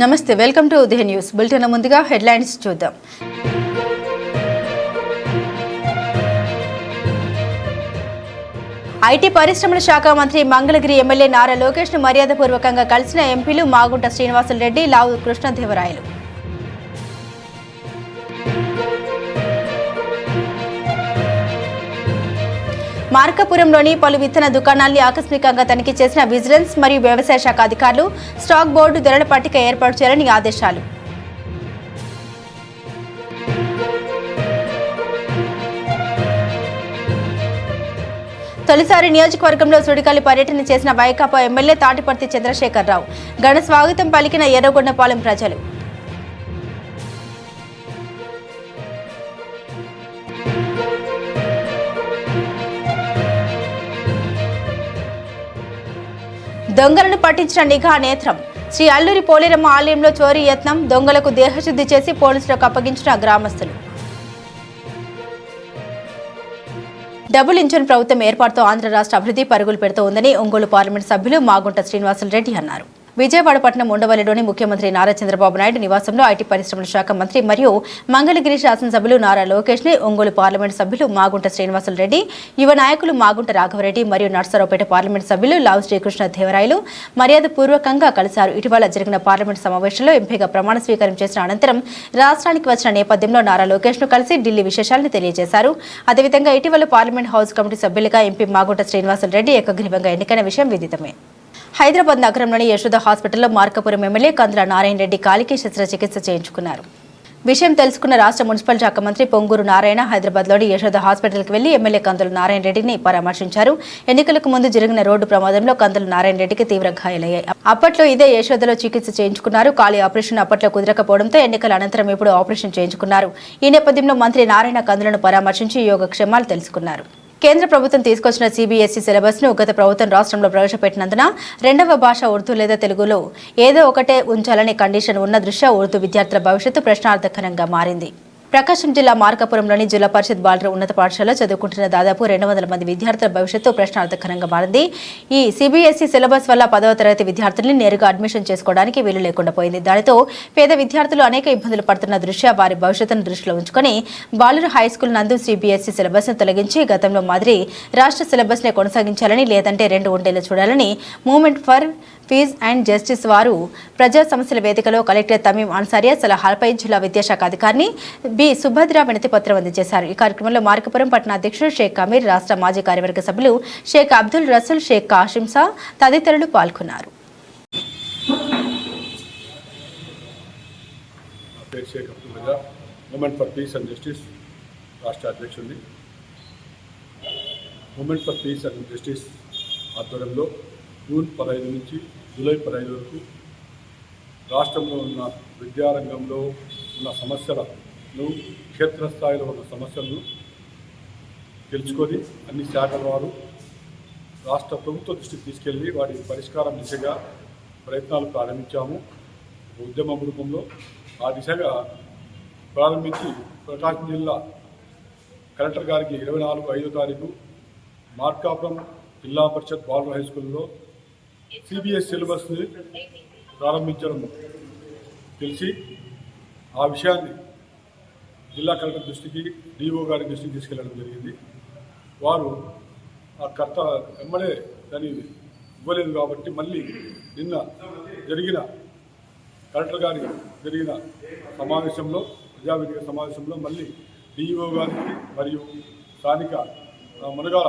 నమస్తే welcome to Udaya news. Bulletin ముందుగా headlines చూద్దాం. ఐటీ పరిశ్రమల శాఖ మంత్రి మంగళగిరి ఎమ్మెల్యే నారా లోకేష్ను మర్యాదపూర్వకంగా కలిసిన ఎంపీలు మాగుంట శ్రీనివాసులు రెడ్డి లావు కృష్ణదేవరాయలు. మార్కాపురంలోని పలు విత్తన దుకాణాల్ని ఆకస్మికంగా తనిఖీ చేసిన విజిలెన్స్ మరియు వ్యవసాయ శాఖ అధికారులు స్టాక్ బోర్డు ధరల పట్టిక ఏర్పాటు చేయాలని ఆదేశాలు. తొలిసారి నియోజకవర్గంలో సుడిగాలి పర్యటన చేసిన వైకాపా ఎమ్మెల్యే తాటిపర్తి చంద్రశేఖరరావు ఘన స్వాగతం పలికిన ఎర్రగొండపాలెం ప్రజలు. దొంగలను పట్టించిన నిఘా నేత్రం. శ్రీ అల్లూరి పోలేరమ్మ ఆలయంలో చోరీ యత్నం దొంగలకు దేహశుద్ధి చేసి పోలీసులకు అప్పగించిన గ్రామస్తులు. డబుల్ ఇంజన్ ప్రభుత్వం ఏర్పాటుతో ఆంధ్ర రాష్ట్ర అభివృద్ధి పరుగులు పెడుతూ ఉందని ఒంగోలు పార్లమెంట్ సభ్యులు మాగుంట శ్రీనివాసులు రెడ్డి అన్నారు. విజయవాడ పట్టణం ఉండవల్లిలోని ముఖ్యమంత్రి నారా చంద్రబాబు నాయుడు నివాసంలో ఐటీ పరిశ్రమల శాఖ మంత్రి మరియు మంగళగిరి శాసనసభ్యులు నారా లోకేష్ని ఒంగోలు పార్లమెంట్ సభ్యులు మాగుంట శ్రీనివాసులు రెడ్డి యువ నాయకులు మాగుంట రాఘవరెడ్డి మరియు నర్సరావుపేట పార్లమెంట్ సభ్యులు లావు శ్రీకృష్ణ దేవరాయలు మర్యాద పూర్వకంగా కలిశారు. ఇటీవల జరిగిన పార్లమెంట్ సమావేశంలో ఎంపీగా ప్రమాణ స్వీకారం చేసిన అనంతరం రాష్ట్రానికి వచ్చిన నేపథ్యంలో నారా లోకేష్ను కలిసి ఢిల్లీ విశేషాలను తెలియజేశారు. అదేవిధంగా ఇటీవల పార్లమెంట్ హౌస్ కమిటీ సభ్యులుగా ఎంపీ మాగుంట శ్రీనివాసులు రెడ్డి ఏకగ్రీవంగా ఎన్నికైన విషయం విదితమే. హైదరాబాద్ నగరంలోని యశోద హాస్పిటల్లో మార్కపురం ఎమ్మెల్యే కందుల నారాయణ రెడ్డి కాలికి శస్త్రచికిత్స చేయించుకున్నారు. విషయం తెలుసుకున్న రాష్ట్ర మున్సిపల్ శాఖ మంత్రి పొంగూరు నారాయణ హైదరాబాద్లోని యశోద హాస్పిటల్కి వెళ్ళి ఎమ్మెల్యే కందుల నారాయణ రెడ్డిని పరామర్శించారు. ఎన్నికలకు ముందు జరిగిన రోడ్డు ప్రమాదంలో కందుల నారాయణ రెడ్డికి తీవ్ర గాయాలయ్యాయి. అప్పట్లో ఇదే యశోదలో చికిత్స చేయించుకున్నారు. కాలి ఆపరేషన్ అప్పట్లో కుదరకపోవడంతో ఎన్నికల అనంతరం ఇప్పుడు ఆపరేషన్ చేయించుకున్నారు. ఈ నేపథ్యంలో మంత్రి నారాయణ కందులను పరామర్శించి యోగక్షేమాలు తెలుసుకున్నారు. కేంద్ర ప్రభుత్వం తీసుకొచ్చిన సిబిఎస్ఈ సిలబస్ను గత ప్రభుత్వం రాష్ట్రంలో ప్రవేశపెట్టినందున రెండవ భాష ఉర్దూ లేదా తెలుగులో ఏదో ఒకటే ఉంచాలనే కండిషన్ ఉన్న దృష్ట్యా ఉర్దూ విద్యార్థుల భవిష్యత్తు ప్రశ్నార్థకరంగా మారింది. ప్రకాశం జిల్లా మార్కాపురంలోని జిల్లా పరిషత్ బాలుర ఉన్నత పాఠశాలలో చదువుకుంటున్న దాదాపు రెండు వందల మంది విద్యార్థుల భవిష్యత్తు ప్రశ్నార్థకరంగా మారింది. ఈ సిబిఎస్ఈ సిలబస్ వల్ల పదవ తరగతి విద్యార్థుల్ని నేరుగా అడ్మిషన్ చేసుకోవడానికి వీలు లేకుండా పోయింది. దానితో పేద విద్యార్థులు అనేక ఇబ్బందులు పడుతున్న దృష్ట్యా వారి భవిష్యత్తును దృష్టిలో ఉంచుకొని బాలుర హై స్కూల్ నందు సిబిఎస్ఈ సిలబస్ను తొలగించి గతంలో మాదిరి రాష్ట్ర సిలబస్ని కొనసాగించాలని లేదంటే రెండు ఉండేలా చూడాలని Movement for Peace and Justice వారు ప్రజా సమస్యల వేదికలో కలెక్టర్ తమీం అన్సారియా సలహాలపై జిల్లా విద్యాశాఖ అధికారిని బి. సుభద్ర వినతి పత్రం అందజేశారు. ఈ కార్యక్రమంలో మార్కపురం పట్టణ అధ్యక్షుడు షేక్ అమీర్ రాష్ట్ర మాజీ కార్యవర్గ సభ్యులు షేక్ అబ్దుల్ రసూల్ షేక్ కాషింసా తదితరులు పాల్గొన్నారు. పేరు Sheikh Abdul for peace and justice రాష్ట్ర అధ్యక్షుడిని. ఫర్ పీస్ అండ్ జస్టిస్ ఆధ్వర్యంలో జూన్ పదహైదు నుంచి జూలై పదహైదు వరకు రాష్ట్రంలో ఉన్న విద్యారంగంలో ఉన్న సమస్యలను క్షేత్రస్థాయిలో ఉన్న సమస్యలను తెలుసుకొని అన్ని శాఖల వారు రాష్ట్ర ప్రభుత్వ దృష్టికి తీసుకెళ్ళి వాటి పరిష్కారం దిశగా ప్రయత్నాలు ప్రారంభించాము. ఉద్యమ రూపంలో ఆ దిశగా ప్రారంభించి ప్రకాశం జిల్లా కలెక్టర్ గారికి ఇరవై నాలుగు ఐదో తారీఖు మార్కాపురం జిల్లా పరిషత్ బాలుర హై స్కూల్లో సిబిఎస్ సిలబస్ని ప్రారంభించడం తెలిసి ఆ విషయాన్ని జిల్లా కలెక్టర్ దృష్టికి డిఓ గారి దృష్టికి తీసుకెళ్ళడం జరిగింది. వారు ఆ కర్త ఎమ్మెల్యే దాన్ని ఇవ్వలేదు కాబట్టి మళ్ళీ నిన్న జరిగిన కలెక్టర్ గారి జరిగిన సమావేశంలో ప్రజావేదిక సమావేశంలో మళ్ళీ డిఈఓ గారికి మరియు స్థానిక మునగాల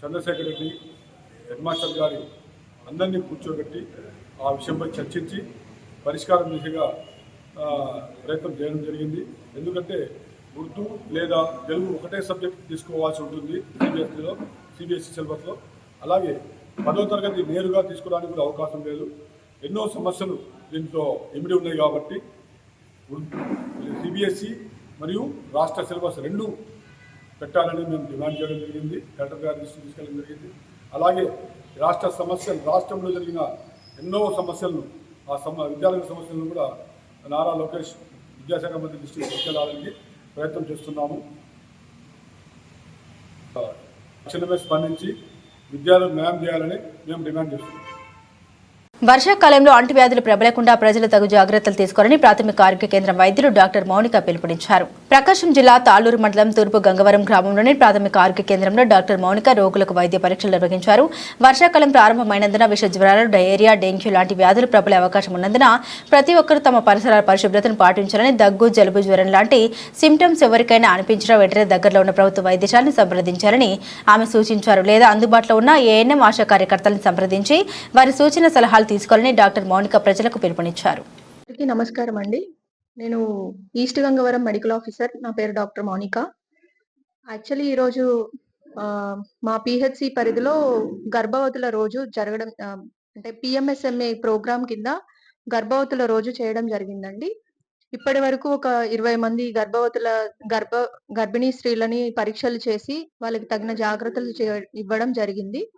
చంద్రశేఖర్ రెడ్డి హెడ్ మాస్టర్ గారి అందరినీ కూర్చోబెట్టి ఆ విషయంపై చర్చించి పరిష్కారం దిశగా ప్రయత్నం చేయడం జరిగింది. ఎందుకంటే ఉర్దూ లేదా తెలుగు ఒకటే సబ్జెక్ట్ తీసుకోవాల్సి ఉంటుంది సిబిఎస్ఈలో సిబిఎస్ఈ సిలబస్లో. అలాగే పదో తరగతి నేరుగా తీసుకోవడానికి కూడా అవకాశం లేదు. ఎన్నో సమస్యలు దీంట్లో ఇమిడి ఉన్నాయి కాబట్టి సిబిఎస్ఈ మరియు రాష్ట్ర సిలబస్ రెండు పెట్టాలని మేము డిమాండ్ చేయడం జరిగింది. కలెక్టర్ గారి దృష్టికి తీసుకెళ్ళడం జరిగింది. అలాగే రాష్ట్ర సమస్యలు రాష్ట్రంలో జరిగిన ఎన్నో సమస్యలను ఆ సమ విద్యాలయ సమస్యలను కూడా నారా లోకేష్ విద్యాశాఖ మంత్రి దృష్టికి తీసుకెళ్ళాలని ప్రయత్నం చేస్తున్నాము. తక్షణమే స్పందించి విద్యార్థులకు న్యాయం చేయాలని మేము డిమాండ్ చేస్తున్నాం. వర్షాకాలంలో అంటువ్యాధులు ప్రబలకుండా ప్రజలు తగు జాగ్రత్తలు తీసుకోవాలని ప్రాథమిక ఆరోగ్య కేంద్రం వైద్యులు డాక్టర్ మౌనిక పిలుపునిచ్చారు. ప్రకాశం జిల్లా తాళ్ళూరు మండలం తూర్పు గంగవరం గ్రామంలోని ప్రాథమిక ఆరోగ్య కేంద్రంలో డాక్టర్ మౌనిక రోగులకు వైద్య పరీక్షలు నిర్వహించారు. వర్షాకాలం ప్రారంభమైనందున విష జ్వరాలు డయేరియా డెంగ్యూ లాంటి వ్యాధులు ప్రబలే అవకాశం ఉన్నందున ప్రతి ఒక్కరూ తమ పరిసరాల పరిశుభ్రతను పాటించాలని దగ్గు జలుబు జ్వరం లాంటి సిమ్టమ్స్ ఎవరికైనా అనిపించినా వెంటనే దగ్గరలో ఉన్న ప్రభుత్వ వైద్యశాలను సంప్రదించాలని ఆమె సూచించారు. లేదా అందుబాటులో ఉన్న ఏఎన్ఎం ఆశా కార్యకర్తలను సంప్రదించి వారి సూచన సలహాలు తీసుకోవాలని డాక్టర్ మౌనిక ప్రజలకు పిలుపునిచ్చారు. నమస్కారం అండి. నేను ఈస్ట్ గంగవరం మెడికల్ ఆఫీసర్ నా పేరు డాక్టర్ మౌనిక. యాక్చువల్లీ ఈరోజు మా పిహెచ్సి పరిధిలో గర్భవతుల రోజు జరగడం అంటే పిఎంఎస్ఎంఏ ప్రోగ్రామ్ కింద గర్భవతుల రోజు చేయడం జరిగిందండి. ఇప్పటి వరకు ఒక ఇరవై మంది గర్భవతుల గర్భ గర్భిణీ స్త్రీలని పరీక్షలు చేసి వాళ్ళకి తగిన జాగ్రత్తలు చే- ఇవ్వడం జరిగింది.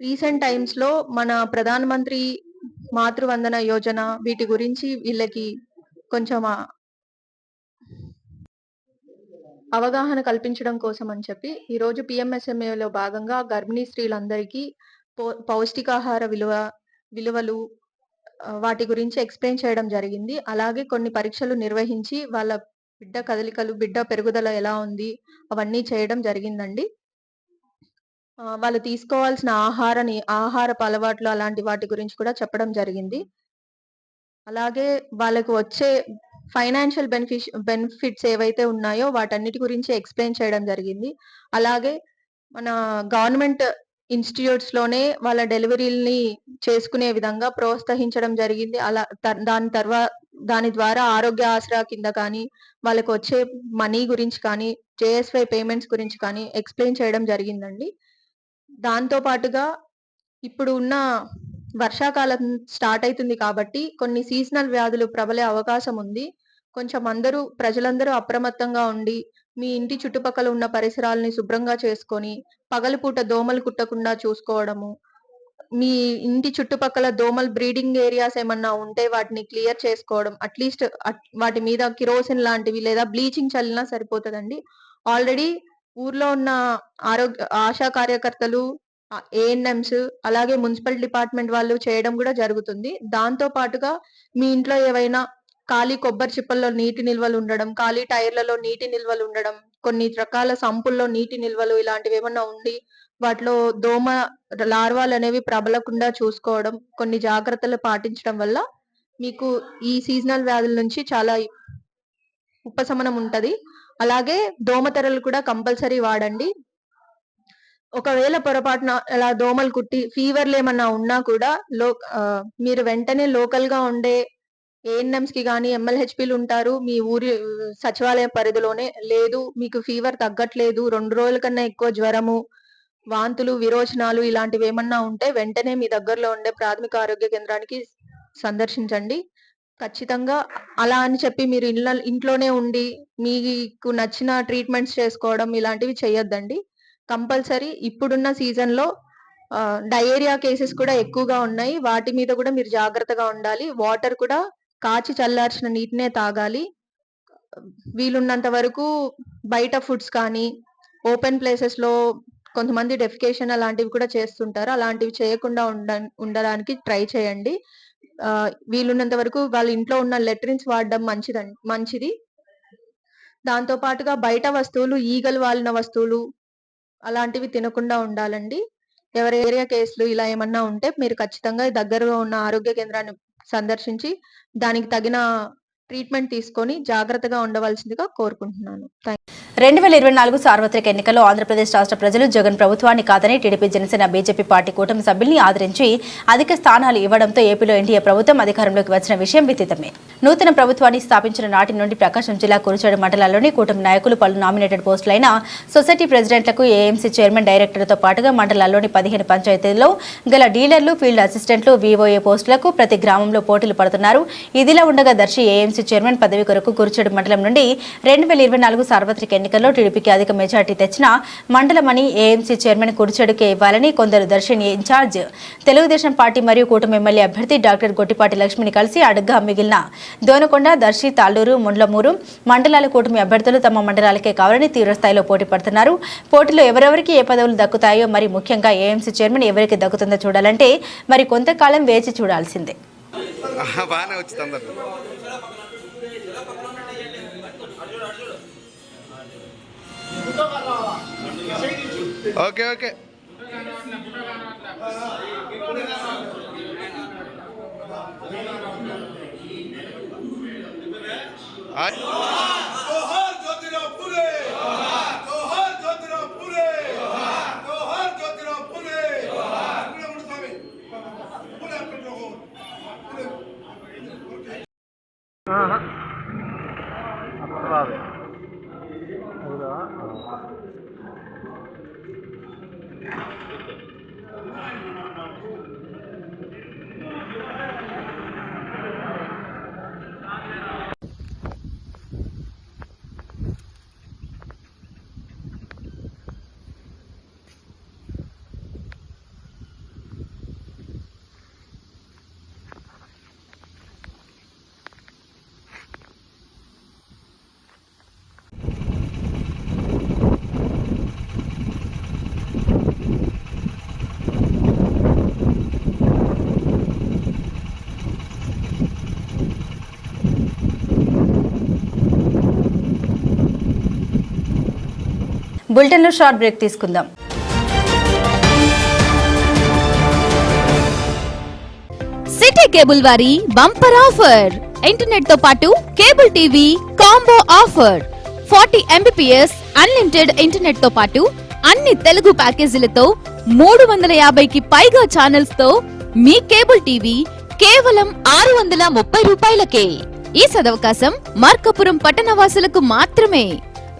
రీసెంట్ టైమ్స్లో మన ప్రధానమంత్రి మాతృవందన యోజన వీటి గురించి వీళ్ళకి కొంచెం అవగాహన కల్పించడం కోసం అని చెప్పి ఈరోజు పిఎంఎస్ఎంఏలో భాగంగా గర్భిణీ స్త్రీలందరికీ పౌ- పౌష్టికాహార విలువ విలువలు వాటి గురించి ఎక్స్ప్లెయిన్ చేయడం జరిగింది. అలాగే కొన్ని పరీక్షలు నిర్వహించి వాళ్ళ బిడ్డ కదలికలు బిడ్డ పెరుగుదల ఎలా ఉంది అవన్నీ చేయడం జరిగిందండి. వాళ్ళు తీసుకోవాల్సిన ఆహారని ఆహారపు అలవాట్లు అలాంటి వాటి గురించి కూడా చెప్పడం జరిగింది. అలాగే వాళ్ళకు వచ్చే ఫైనాన్షియల్ బెనిఫిష్ బెనిఫిట్స్ ఏవైతే ఉన్నాయో వాటన్నిటి గురించి ఎక్స్ప్లెయిన్ చేయడం జరిగింది. అలాగే మన గవర్నమెంట్ ఇన్స్టిట్యూట్స్లోనే వాళ్ళ డెలివరీలని చేసుకునే విధంగా ప్రోత్సహించడం జరిగింది. అలా దాని తర్వాత దాని ద్వారా ఆరోగ్య ఆసరా కింద కానీ వాళ్ళకి వచ్చే మనీ గురించి కానీ జేఎస్వై పేమెంట్స్ గురించి కానీ ఎక్స్ప్లెయిన్ చేయడం జరిగిందండి. దాంతో పాటుగా ఇప్పుడు ఉన్న వర్షాకాలం స్టార్ట్ అవుతుంది కాబట్టి కొన్ని సీజనల్ వ్యాధులు ప్రబలే అవకాశం ఉంది. కొంచెం అందరూ ప్రజలందరూ అప్రమత్తంగా ఉండి మీ ఇంటి చుట్టుపక్కల ఉన్న పరిసరాలని శుభ్రంగా చేసుకొని పగలపూట దోమలు కుట్టకుండా చూసుకోవడము మీ ఇంటి చుట్టుపక్కల దోమలు బ్రీడింగ్ ఏరియాస్ ఏమన్నా ఉంటే వాటిని క్లియర్ చేసుకోవడం అట్లీస్ట్ వాటి మీద కిరోసిన్ లాంటివి లేదా బ్లీచింగ్ చల్లినా సరిపోతుందండి. ఆల్రెడీ ఊర్లో ఉన్న ఆరోగ్య ఆశా కార్యకర్తలు ఏఎన్ఎంస్ అలాగే మున్సిపల్ డిపార్ట్మెంట్ వాళ్ళు చేయడం కూడా జరుగుతుంది. దాంతో పాటుగా మీ ఇంట్లో ఏవైనా ఖాళీ కొబ్బరి చిప్పల్లో నీటి నిల్వలు ఉండడం ఖాళీ టైర్లలో నీటి నిల్వలు ఉండడం కొన్ని రకాల సంపుల్లో నీటి నిల్వలు ఇలాంటివి ఏమన్నా ఉండి వాటిలో దోమ లార్వాలు అనేవి ప్రబలకుండా చూసుకోవడం కొన్ని జాగ్రత్తలు పాటించడం వల్ల మీకు ఈ సీజనల్ వ్యాధుల నుంచి చాలా ఉపశమనం ఉంటది. అలాగే దోమతెరలు కూడా కంపల్సరీ వాడండి. ఒకవేళ పొరపాటున అలా దోమలు కుట్టి ఫీవర్లు ఏమన్నా ఉన్నా కూడా లో మీరు వెంటనే లోకల్గా ఉండే ఏఎన్ఎంస్కి కానీ ఎంఎల్హెచ్పిలు ఉంటారు. మీ ఊరి సచివాలయ పరిధిలోనే లేదు. మీకు ఫీవర్ తగ్గట్లేదు. రెండు రోజుల కన్నా ఎక్కువ జ్వరము వాంతులు విరోచనాలు ఇలాంటివి ఏమన్నా ఉంటే వెంటనే మీ దగ్గరలో ఉండే ప్రాథమిక ఆరోగ్య కేంద్రానికి సందర్శించండి. ఖచ్చితంగా అలా అని చెప్పి మీరు ఇళ్ళ ఇంట్లోనే ఉండి మీకు నచ్చిన ట్రీట్మెంట్స్ చేసుకోవడం ఇలాంటివి చేయొద్దండి. కంపల్సరీ ఇప్పుడున్న సీజన్లో డయేరియా కేసెస్ కూడా ఎక్కువగా ఉన్నాయి. వాటి మీద కూడా మీరు జాగ్రత్తగా ఉండాలి. వాటర్ కూడా కాచి చల్లార్చిన నీటినే తాగాలి. వీలున్నంత వరకు బయట ఫుడ్స్ కానీ ఓపెన్ ప్లేసెస్లో కొంతమంది డెఫికేషన్ అలాంటివి కూడా చేస్తుంటారు. అలాంటివి చేయకుండా ఉండ ఉండడానికి ట్రై చేయండి. వీలున్నంత వరకు వాళ్ళ ఇంట్లో ఉన్న లెట్రిన్స్ వాడడం మంచిది మంచిది. దాంతో పాటుగా బయట వస్తువులు ఈగలు వాలిన వస్తువులు అలాంటివి తినకుండా ఉండాలండి. ఎవరి ఏరియా కేసులు ఇలా ఏమన్నా ఉంటే మీరు ఖచ్చితంగా దగ్గరగా ఉన్న ఆరోగ్య కేంద్రాన్ని సందర్శించి దానికి తగిన ట్రీట్మెంట్ తీసుకొని జాగ్రత్తగా ఉండవలసిందిగా కోరుకుంటున్నాను. రెండు వేల ఇరవై నాలుగు సార్వత్రిక ఎన్నికల్లో ఆంధ్రప్రదేశ్ రాష్ట్ర ప్రజలు జగన్ ప్రభుత్వాన్ని కాదని టీడీపీ జనసేన బీజేపీ పార్టీ కూటమి సభ్యుల్ని ఆదరించి అధిక స్థానాలు ఇవ్వడంతో ఏపీలో ఎన్డీఏ ప్రభుత్వం అధికారంలోకి వచ్చిన విషయం విదితమే. నూతన ప్రభుత్వాన్ని స్థాపించిన నాటి నుండి ప్రకాశం జిల్లా కురుచేడు మండలాల్లోని కూటమి నాయకులు పలు నామినేటెడ్ పోస్టులైన సొసైటీ ప్రెసిడెంట్లకు ఏఎంసీ చైర్మన్ డైరెక్టర్తో పాటుగా మండలాల్లోని పదిహేను పంచాయతీల్లో గల డీలర్లు ఫీల్డ్ అసిస్టెంట్లు వీఓఏ పోస్టులకు ప్రతి గ్రామంలో పోటీలు పడుతున్నారు. ఇదిలా ఉండగా దర్శి ఏఎంసీ ఏఎంసీ చైర్మన్ పదవి కొరకు కుర్చేడు మండలం నుండి రెండు వేల ఇరవై నాలుగు సార్వత్రిక ఎన్నికల్లో టీడీపీకి అధిక మెజార్టీ తెచ్చిన మండలమని ఏఎంసీ చైర్మన్ కుర్చేడుకే ఇవ్వాలని కొందరు దర్శిని ఇన్ఛార్జ్. తెలుగుదేశం పార్టీ మరియు కూటమి ఎమ్మెల్యే అభ్యర్థి డాక్టర్ గొట్టిపాటి లక్ష్మిని కలిసి అడుగ్గా మిగిలిన దోనకొండ దర్శి తాళ్ళూరు ముండ్లమూరు మండలాల కూటమి అభ్యర్థులు తమ మండలాలకే కావాలని తీవ్రస్థాయిలో పోటీ పడుతున్నారు. పోటీలో ఎవరెవరికి ఏ పదవులు దక్కుతాయో మరి ముఖ్యంగా ఏఎంసీ చైర్మన్ ఎవరికి దక్కుతుందో చూడాలంటే మరి కొంతకాలం వేచి చూడాల్సిందే. బాగానే వచ్చింది ఓకే ఓకే ఆ- బులెటిన్లో షార్ట్ బ్రేక్ తీసుకుందాం. సిటీ కేబుల్ వారి బంపర్ ఆఫర్. ఇంటర్నెట్తో పాటు cable TV combo offer. Forty Mbps unlimited ఇంటర్నెట్తో పాటు అన్ని తెలుగు ప్యాకేజీలతో మూడు వందల యాభైకి పైగా ఛానల్స్తో మీ కేబుల్ టీవీ కేవలం ఆరు వందల ముప్పై రూపాయలకే. ఈ సదవకాశం మార్కపురం పట్టణవాసులకు మాత్రమే.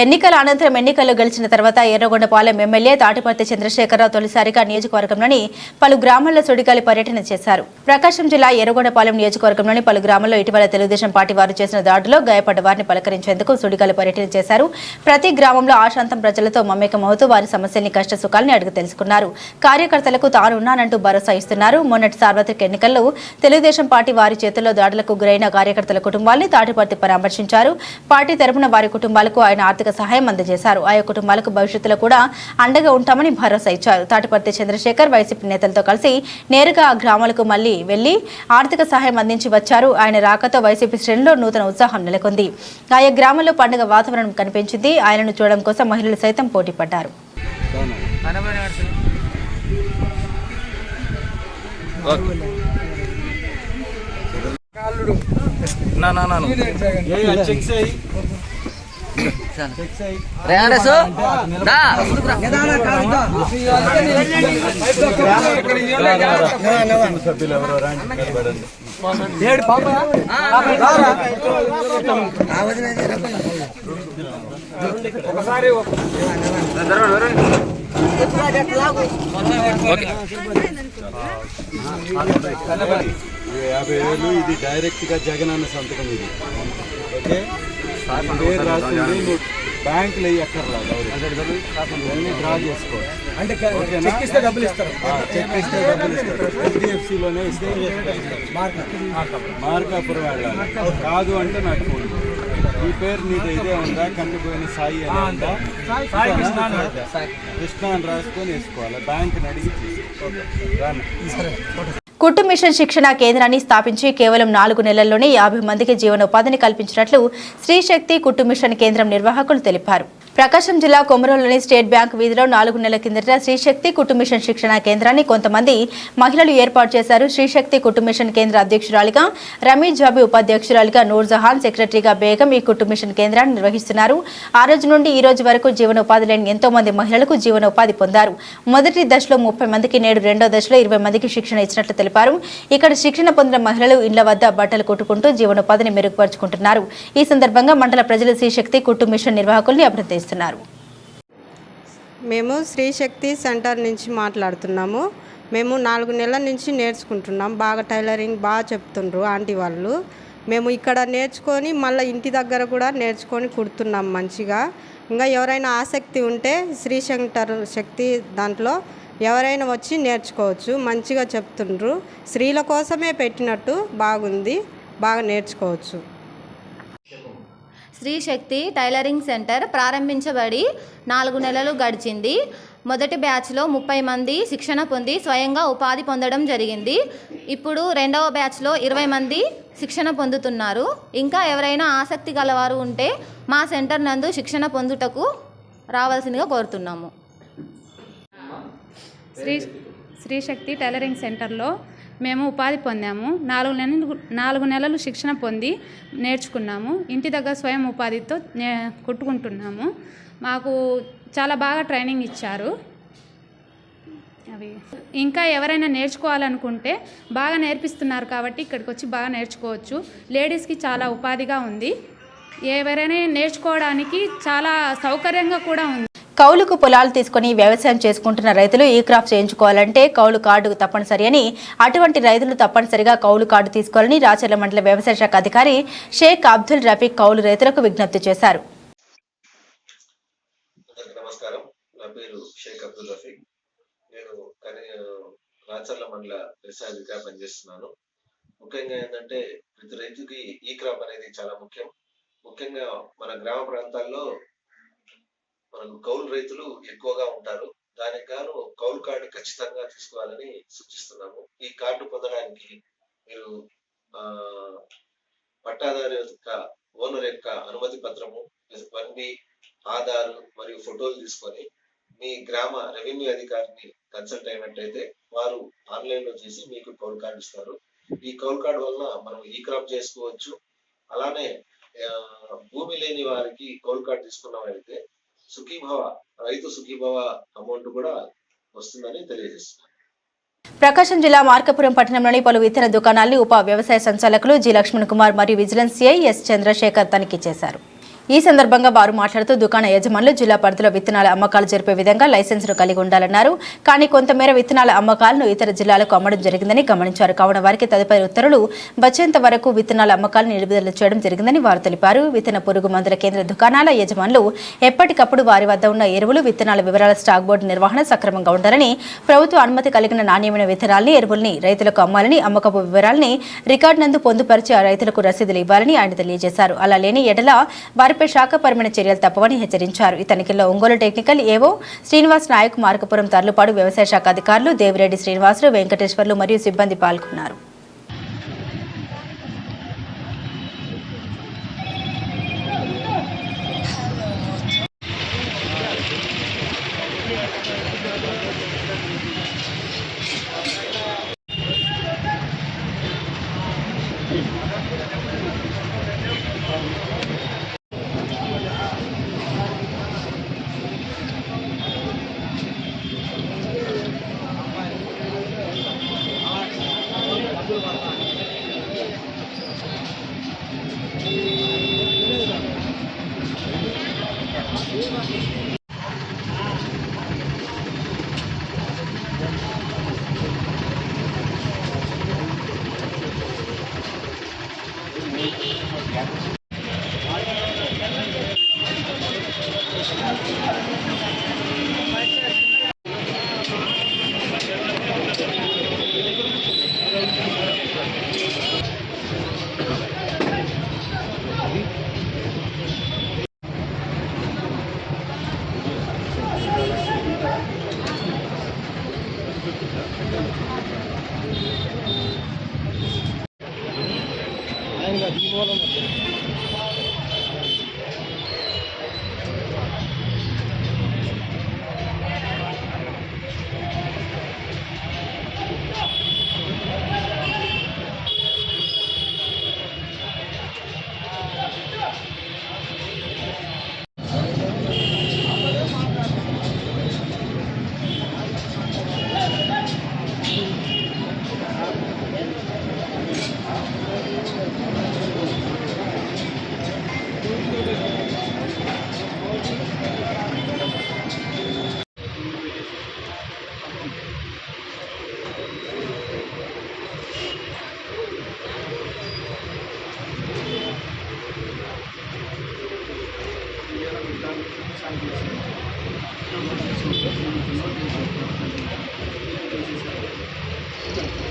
ఎన్నికల అనంతరం ఎన్నికల్లో గెలిచిన తర్వాత ఎర్రగొండపాలెం ఎమ్మెల్యే తాటిపర్తి చంద్రశేఖరరావు తొలిసారిగా నియోజకవర్గంలోని పలు గ్రామాల్లో సుడిగాలి పర్యటన చేశారు. ప్రకాశం జిల్లా ఎర్రగొండపాలెం నియోజకవర్గంలోని పలు గ్రామాల్లో ఇటీవల తెలుగుదేశం పార్టీ వారు చేసిన దాడిలో గాయపడ్డ వారిని పలకరించేందుకు సుడిగాలి పర్యటన చేశారు. ప్రతి గ్రామంలో ఆశాంతం ప్రజలతో మమేకమవుతూ వారి సమస్యల్ని కష్ట సుఖాలని అడిగి తెలుసుకున్నారు. కార్యకర్తలకు తాను ఉన్నానంటూ భరోసా ఇస్తున్నారు. మొన్నటి సార్వత్రిక ఎన్నికల్లో తెలుగుదేశం పార్టీ వారి చేతుల్లో దాడులకు గురైన కార్యకర్తల కుటుంబాల్ని తాటిపర్తి పరామర్శించారు. పార్టీ తరపున వారి కుటుంబాలకు ఆయన ఆర్థిక సహాయం అందజేశారు. ఆయా కుటుంబాలకు భవిష్యత్తులో కూడా అండగా ఉంటామని భరోసా ఇచ్చారు. తాటిపర్తి చంద్రశేఖర్ వైసీపీ నేతలతో కలిసి నేరుగా ఆ గ్రామాలకు మళ్ళీ వెళ్ళి ఆర్థిక సహాయం అందించి వచ్చారు. ఆయన రాకతో వైసీపీ శ్రేణుల్లో నూతన ఉత్సాహం నెలకొంది. ఆయా గ్రామంలో పండుగ వాతావరణం కనిపించింది. ఆయనను చూడడం కోసం మహిళలు సైతం పోటీ పడ్డారు. ఇది యాభై వేలు ఇది డైరెక్ట్గా జగన్ అన్న సంతకం ఇది. ఓకే? పేరు రాసింది నువ్వు బ్యాంకులు అయ్యి ఎక్కర్లేదు ఇవన్నీ డ్రా చేసుకో అంటే చెక్ ఇస్తే డబ్బులు ఇస్తారు చెక్ ఇస్తే డబ్బులు ఇస్తారు హెచ్డిఎఫ్సిలోనే ఇస్తారు మార్కాపురం వెళ్ళాలి కాదు. అంటే నాకు ఫోన్ ఈ పేరు నీది ఇదే ఉందా కందిపోయిన సాయి అని ఉందా కృష్ణ అని రాసుకొని వేసుకోవాలి బ్యాంక్ని అడిగి రాను కుట్టు మిషన్ శిక్షణ కేంద్రాన్ని స్థాపించి కేవలం నాలుగు నెలల్లోనే యాభై మందికి జీవనోపాధిని కల్పించినట్లు శ్రీశక్తి కుట్టు మిషన్ కేంద్రం నిర్వాహకులు తెలిపారు. ప్రకాశం జిల్లా కొమరంలోని స్టేట్ బ్యాంక్ వీధిలో నాలుగు నెలల కిందట శ్రీశక్తి కుటుంబిషన్ శిక్షణ కేంద్రాన్ని కొంతమంది మహిళలు ఏర్పాటు చేశారు. శ్రీశక్తి కుటుంబిషన్ కేంద్ర అధ్యక్షురాలిగా రమీజ్ జాబీ ఉపాధ్యక్షురాలిగా నూర్జహాన్ సెక్రటరీగా బేగం ఈ కుటుంబిషన్ కేంద్రాన్ని నిర్వహిస్తున్నారు. ఆ రోజు నుండి ఈ రోజు వరకు జీవనోపాధి లేని ఎంతో మంది మహిళలకు జీవనోపాధి పొందారు. మొదటి దశలో ముప్పై మందికి నేడు రెండో దశలో ఇరవై మందికి శిక్షణ ఇచ్చినట్లు తెలిపారు. ఇక్కడ శిక్షణ పొందిన మహిళలు ఇళ్ళ వద్ద బట్టలు కొట్టుకుంటూ జీవనోపాధిని మెరుగుపరుచుకుంటున్నారు. ఈ సందర్భంగా మండల ప్రజలు శ్రీశక్తి కుటుంబ మిషన్ నిర్వాహకుల్ని చేస్తున్నారు మేము శ్రీశక్తి సెంటర్ నుంచి మాట్లాడుతున్నాము. మేము నాలుగు నెలల నుంచి నేర్చుకుంటున్నాం. బాగా టైలరింగ్ బాగా చెప్తుండ్రు ఆంటీ వాళ్ళు. మేము ఇక్కడ నేర్చుకొని మళ్ళీ ఇంటి దగ్గర కూడా నేర్చుకొని కుడుతున్నాం మంచిగా. ఇంకా ఎవరైనా ఆసక్తి ఉంటే శ్రీ సెంటర్ శక్తి దాంట్లో ఎవరైనా వచ్చి నేర్చుకోవచ్చు. మంచిగా చెప్తుండ్రు. స్త్రీల కోసమే పెట్టినట్టు బాగుంది. బాగా నేర్చుకోవచ్చు. స్త్రీ శక్తి టైలరింగ్ సెంటర్ ప్రారంభించబడి నాలుగు నెలలు గడిచింది. మొదటి బ్యాచ్లో ముప్పై మంది శిక్షణ పొంది స్వయంగా ఉపాధి పొందడం జరిగింది. ఇప్పుడు రెండవ బ్యాచ్లో ఇరవై మంది శిక్షణ పొందుతున్నారు. ఇంకా ఎవరైనా ఆసక్తి గలవారు ఉంటే మా సెంటర్ నందు శిక్షణ పొందుటకు రావాల్సిందిగా కోరుతున్నాము. శ్రీ శ్రీశక్తి టైలరింగ్ సెంటర్లో మేము ఉపాధి పొందాము. నాలుగు నెలలు నాలుగు నెలలు శిక్షణ పొంది నేర్చుకున్నాము. ఇంటి దగ్గర స్వయం ఉపాధితో నే కుట్టుకుంటున్నాము. మాకు చాలా బాగా ట్రైనింగ్ ఇచ్చారు. అవి. ఇంకా ఎవరైనా నేర్చుకోవాలనుకుంటే బాగా నేర్పిస్తున్నారు కాబట్టి ఇక్కడికి వచ్చి బాగా నేర్చుకోవచ్చు. లేడీస్కి చాలా ఉపాధిగా ఉంది. ఎవరైనా నేర్చుకోవడానికి చాలా సౌకర్యంగా కూడా ఉంది. కౌలుకు పొలాలు తీసుకుని వ్యవసాయం చేసుకుంటున్న రైతులు ఈ క్రాప్ చేయించుకోవాలంటే కౌలు కార్డు తప్పనిసరి అని అటువంటి రైతులు తప్పనిసరిగా కౌలు కార్డు తీసుకోవాలని రాచర్ల మండల వ్యవసాయ శాఖ అధికారి షేక్ అబ్దుల్ రఫీక్ కౌలు రైతులకు విజ్ఞప్తి చేశారు. నమస్కారం. నా పేరు షేక్ అబ్దుల్ రఫీక్. నేను రాచర్ల మండల వ్యవసాయధిగా పనిచేస్తున్నాను. ముఖ్యంగా ఏంటంటే ప్రతి రైతుకి ఈ క్రాప్ అనేది చాలా ముఖ్యం. ముఖ్యంగా మన గ్రామ ప్రాంతాల్లో మనకు కౌలు రైతులు ఎక్కువగా ఉంటారు. దానికి గాను కౌలు కార్డు ఖచ్చితంగా తీసుకోవాలని సూచిస్తున్నాము. ఈ కార్డు పొందడానికి మీరు ఆ పట్టాదారు యొక్క ఓనర్ యొక్క అనుమతి పత్రము బండి ఆధారు ఆధార్ మరియు ఫోటోలు తీసుకొని మీ గ్రామ రెవెన్యూ అధికారిని కన్సల్ట్ అయినట్టయితే వారు ఆన్లైన్లో చేసి మీకు కౌల్ కార్డు ఇస్తారు. ఈ కౌల్ కార్డు వలన మనం ఈ క్రాప్ చేసుకోవచ్చు. అలానే భూమి లేని వారికి కౌల్ కార్డు తీసుకున్నామైతే సుఖీభవ రైతు సుఖీభవ అమౌంట్ కూడా వస్తుందని తెలియజేస్తున్నారు. ప్రకాశం జిల్లా మార్కపురం పట్టణంలోని పలు విత్తన దుకాణాలను ఉప వ్యవసాయ సంచాలకులు జి లక్ష్మణ్ కుమార్ మరియు విజిలెన్స్ సిఐ ఎస్ చంద్రశేఖర్ తనిఖీ చేశారు. ఈ సందర్భంగా వారు మాట్లాడుతూ దుకాణ యజమానులు జిల్లా పరిధిలో విత్తనాల అమ్మకాలు జరిపే విధంగా లైసెన్స్ను కలిగి ఉండాలన్నారు. కానీ కొంతమేర విత్తనాల అమ్మకాలను ఇతర జిల్లాలకు అమ్మడం జరిగిందని గమనించారు. కావున వారికి తదుపరి ఉత్తర్వులు వచ్చేంత వరకు విత్తనాల అమ్మకాలను నిలుపుదల చేయడం జరిగిందని వారు తెలిపారు. విత్తన పురుగు మందుల కేంద్ర దుకాణాల యజమానులు ఎప్పటికప్పుడు వారి వద్ద ఉన్న ఎరువులు విత్తనాల వివరాల స్టాక్ బోర్డు నిర్వహణ సక్రమంగా ఉండాలని ప్రభుత్వ అనుమతి కలిగిన నాణ్యమైన విత్తనాల్ని ఎరువుల్ని రైతులకు అమ్మాలని అమ్మకపు వివరాలని రికార్డు నందు పొందుపరిచి ఆ రైతులకు రసీదులు ఇవ్వాలని ఆయన తెలియజేశారు. అలా లేని ఎడల వారిపై శాఖపరమైన చర్యలు తప్పవని హెచ్చరించారు. ఈ తనిఖీల్లో ఒంగోలు టెక్నికల్ ఏవో శ్రీనివాస్ నాయక్ మార్కపురం తర్లుపాడు వ్యవసాయ శాఖ అధికారులు దేవిరెడ్డి శ్రీనివాసులు వెంకటేశ్వర్లు మరియు సిబ్బంది పాల్గొన్నారు. Thank you.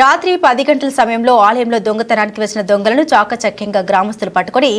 రాత్రి పది గంటల సమయంలో ఆలయంలో దొంగతనానికి వచ్చిన దొంగలను చాకచక్యంగా గ్రామస్తులు పట్టుకుని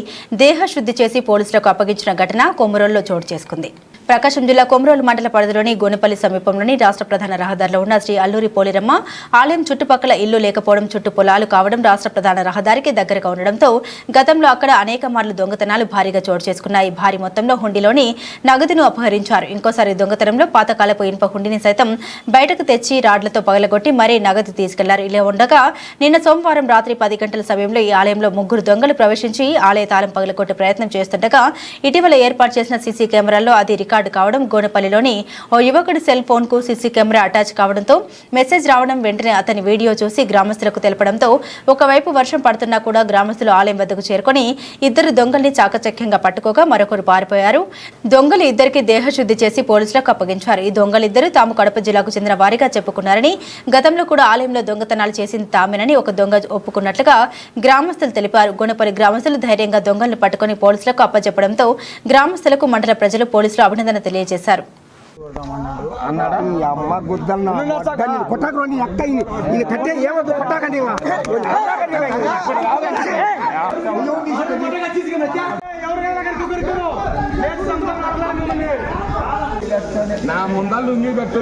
దేహశుద్ధి చేసి పోలీసులకు అప్పగించిన ఘటన కొమరోల్లో చోటు చేసుకుంది. ప్రకాశం జిల్లా కొమరోలు మండల పరిధిలోని గోనెపల్లి సమీపంలోని రాష్ట్ర ప్రధాన రహదారిలో ఉన్న శ్రీ అల్లూరి పోలిరమ్మ ఆలయం చుట్టుపక్కల ఇల్లు లేకపోవడం చుట్టూ పొలాలు కావడం రాష్ట్ర ప్రధాన రహదారికి దగ్గరగా ఉండడంతో గతంలో అక్కడ అనేక మార్లు దొంగతనాలు భారీగా చోటు చేసుకున్నాయి. భారీ మొత్తంలో హుండీలోని నగదును అపహరించారు. ఇంకోసారి దొంగతనంలో పాతకాలపు ఇనుప హుండీని సైతం బయటకు తెచ్చి రాడ్లతో పగలగొట్టి మరీ నగదు తీసుకెళ్ళారు. ఇలా ఉండగా నిన్న సోమవారం రాత్రి పది గంటల సమయంలో ఈ ఆలయంలో ముగ్గురు దొంగలు ప్రవేశించి ఆలయ తాళం పగలకొట్టే ప్రయత్నం చేస్తుండగా ఇటీవల ఏర్పాటు చేసిన సీసీ కెమెరాల్లో అది రికార్డు కావడం గోనపల్లిలోని ఓ యువకుడి సెల్ ఫోన్కు సీసీ కెమెరా అటాచ్ కావడంతో మెసేజ్ రావడం వెంటనే అతని వీడియో చూసి గ్రామస్తులకు తెలపడంతో ఒకవైపు వర్షం పడుతున్నా కూడా గ్రామస్తులు ఆలయం వద్దకు చేరుకొని ఇద్దరు దొంగల్ని చాకచక్యంగా పట్టుకోగా మరొకరు పారిపోయారు. దొంగలు ఇద్దరికి దేహశుద్ధి చేసి పోలీసులకు అప్పగించారు. ఈ దొంగలిద్దరూ తాము కడప జిల్లాకు చెందిన వారిగా చెప్పుకున్నారని గతంలో కూడా ఆలయంలో దొంగతనం దొంగతనాలు చేసింది తామేనని ఒక దొంగ ఒప్పుకున్నట్లుగా గ్రామస్తులు తెలిపారు. గుణపల్లి గ్రామస్తులు ధైర్యంగా దొంగలను పట్టుకుని పోలీసులకు అప్పచెప్పడంతో గ్రామస్తులకు మండల ప్రజలు పోలీసులు అభినందన తెలియజేశారు. నీ ఈయన ఈయన కట్టే. నా ముందర లుంగి పెట్టు